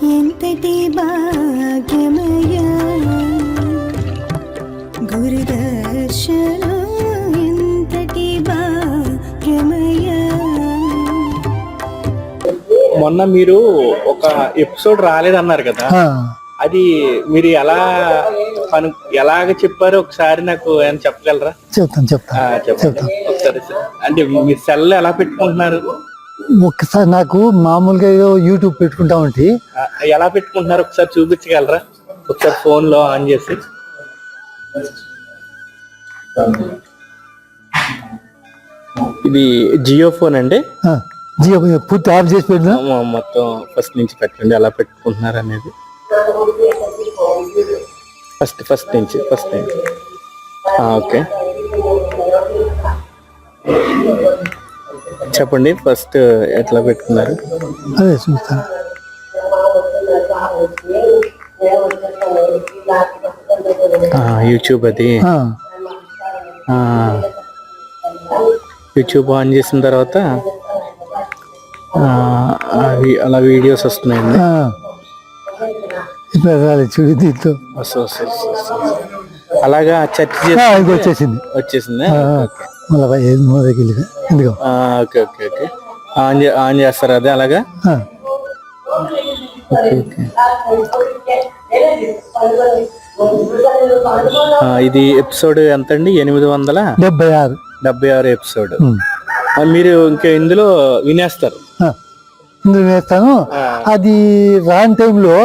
ఎంతటి భాగ్యమయ గురుదర్శనం ఎంతటి భాగ్యమయ మొన్న మీరు ఒక ఎపిసోడ్ రాలేదన్నారు కదా. అది మీరు ఎలా పను ఎలాగ చెప్పారో ఒకసారి నాకు ఏమైనా చెప్పగలరా? చెప్తాను ఆ, చెప్తాను చెప్తాను. ఒకసారి అంటే మీ సెల్ ఎలా పెట్టుకుంటున్నారు? ఒక్కసారి నాకు మామూలుగా ఏదో యూట్యూబ్ పెట్టుకుంటా ఉంటే. ఎలా పెట్టుకుంటున్నారు? ఒకసారి చూపించగలరా? ఒకసారి ఫోన్లో ఆన్ చేసి. ఇది జియో ఫోన్ అండి. జియో పూర్తి ఆఫ్ చేసి పెట్టినా మొత్తం ఫస్ట్ నుంచి పెట్టండి ఎలా పెట్టుకుంటున్నారు అనేది. ఫస్ట్ ఫస్ట్ నుంచి ఫస్ట్ నుంచి. ఆ, ఓకే. చెప్పండి ఫస్ట్ ఎట్లా పెట్టుకున్నారు? అదే చూస్తాను యూట్యూబ్ అది. యూట్యూబ్ ఆన్ చేసిన తర్వాత అవి అలా వీడియోస్ వస్తున్నాయండి. ఇప్పుడు రాలేదు చూడు. అలాగా చర్చ వచ్చేసింది. వచ్చేసిందా? ఆ, మొదలకి ఎందుకో? ఆ, okay okay okay. On on చేస్తారా అదే అలాగా? ఇది ఎపిసోడ్ ఎంత అండి ఎనిమిది వందల? డెబ్బై ఆరు. డెబ్బై ఆరు ఎపిసోడ్. మీరు ఇంకా ఇందులో వినేస్తారు. ఇందులో వేస్తాను అది రాని టైంలో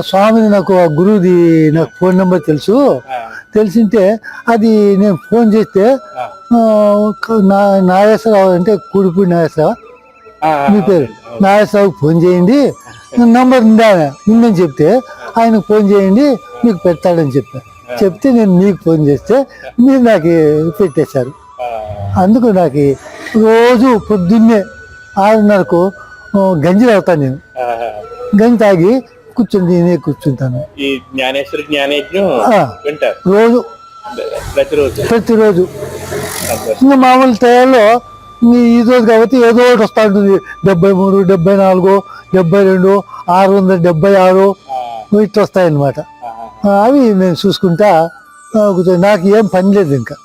స్వామిది నాకు ఆ గురువుది నాకు ఫోన్ నెంబర్ తెలుసు. తెలిసింటే అది నేను ఫోన్ చేస్తే నాగేశ్వరరావు అంటే కూడిపూడి నాగేశ్వరరావు. మీ పేరు? నాగేశ్వరరావుకి ఫోన్ చేయండి. నంబర్ ఉందా? ఉందని చెప్తే ఆయనకు ఫోన్ చేయండి మీకు పెడతాడని చెప్పా. చెప్తే నేను మీకు ఫోన్ చేస్తే మీరు నాకు పెట్టేశారు. అందుకు నాకు రోజు పొద్దున్నే ఆరున్నరకు గంజి తాగుతాను నేను. గంజి తాగి కూర్చుని నేనే కూర్చుంటాను. ఈ జ్ఞానేశ్వరి. వింటారు? రోజు. ప్రతిరోజు? ప్రతిరోజు. ఇంకా మామూలు టైంలో ఈ రోజు కాబట్టి ఏదో ఒకటి వస్తూ ఉంటుంది. డెబ్బై మూడు డెబ్బై నాలుగు డెబ్బై రెండు ఆరు వందల డెబ్బై ఆరు. ఇట్లా వస్తాయన్నమాట. అవి నేను చూసుకుంటా నాకు ఏం పని లేదు ఇంకా.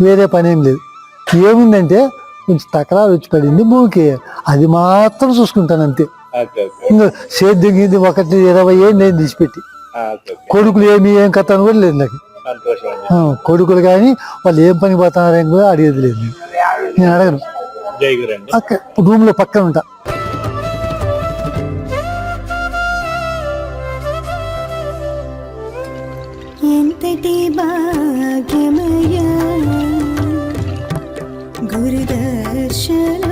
వేరే పని ఏం లేదు. ఏముందంటే కొంచెం తకరారు వచ్చి పడింది భూమికి అది మాత్రం చూసుకుంటాను అంతే. సేద్యం గింది ఒకటి ఇరవై ఏళ్ళు నేను తీసిపెట్టి. కొడుకులు ఏమి ఏం కథ అని కూడా లేదు నాకు. కొడుకులు కానీ వాళ్ళు ఏం పని పోతున్నారని కూడా అడిగేది లేదు నేను. అడగను. రూమ్లో పక్కన ఉంటా. ఎంతటి భాగ్యమయ గురుదర్శనం